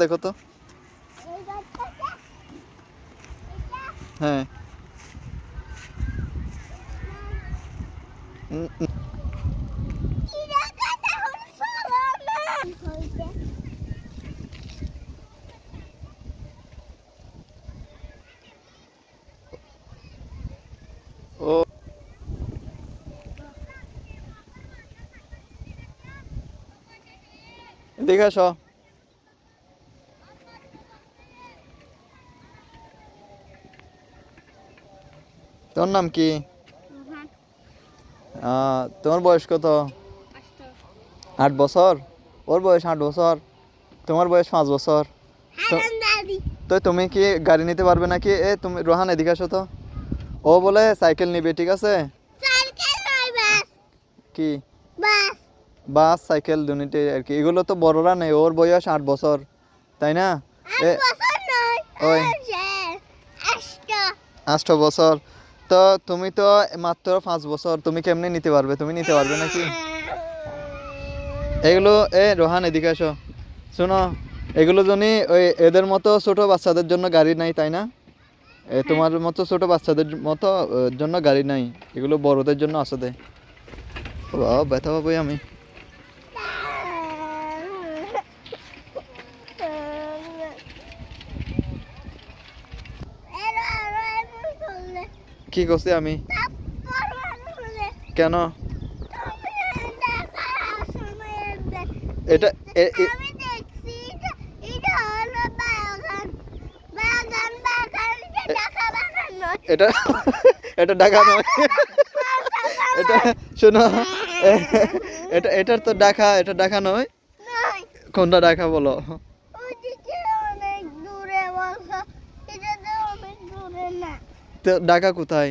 দেখো তো হ্যাঁ উম, উম, ও এদিকে আসো তোর নাম কি? তোমার বয়স কত? আট বছর? ওর বয়স আট বছর। তোমার বয়স পাঁচ বছর। তো- তুমি কি গাড়ি নিতে পারবে নাকি? এ তুমি রোহান এদিকে আসো তো। ও বলে সাইকেল নিবে ঠিক আছে? কি? বাস। সাইকেল দুনিতে আর কি। এগুলো তো বড়রা নেই ওর বয়স আট বছর। তাই না? ওই আষ্ট বছর। তো তুমি তো মাত্র পাঁচ বছর তুমি কেমনে নিতে পারবে? তুমি নিতে পারবে নাকি? এগুলো এ রোহান এদিকে আসো। শোনো এগুলো জনি ওই এদের মতো ছোট বাচ্চাদের জন্য গাড়ি নাই তাই না? এ তোমার মতো ছোট বাচ্চাদের মতো জন্য গাড়ি নাই। এগুলো বড়দের জন্য আসতে বাবা ব্যথা পাবো আমি। কি করছি আমি? কেন? এটা এটা- এটা ঢাকা নয়। এটা শোনো এটা এটার তো ঢাকা এটা ঢাকা নয়। কোনটা ঢাকা বলো ওইদিকে অনেক দূরে বলছো এটা তো অনেক দূরে না তো ঢাকা কোথায়?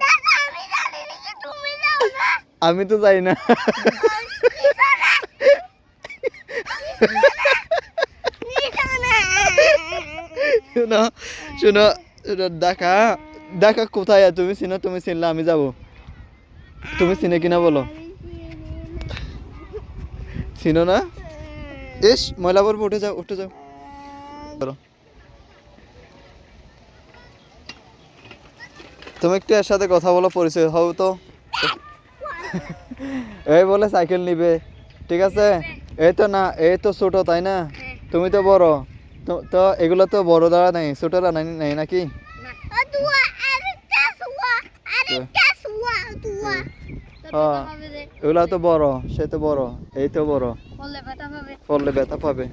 ঢাকা আমি তো যাই না। শোনো শোনো ঢাকা ঢাকা কোথায় তুমি চিনো? তুমি চিনলে আমি যাব। তুমি চিনে কিনা বলো। চিনো না? ইস ময়লা পড়বে উঠে যাও উঠে যাও। তুমি একটু এর সাথে কথা বলো পরিচয় হও তো। এই বলে সাইকেল নিবে ঠিক আছে? এই তো না এই তো ছোট তাই না? তুমি তো বড়। তো এগুলো তো বড় দ্বারা নেই ছোটরা নাই নেই নাকি? এগুলো তো বড় সে তো বড় এই তো বড়। পড়লে ব্যথা পাবে।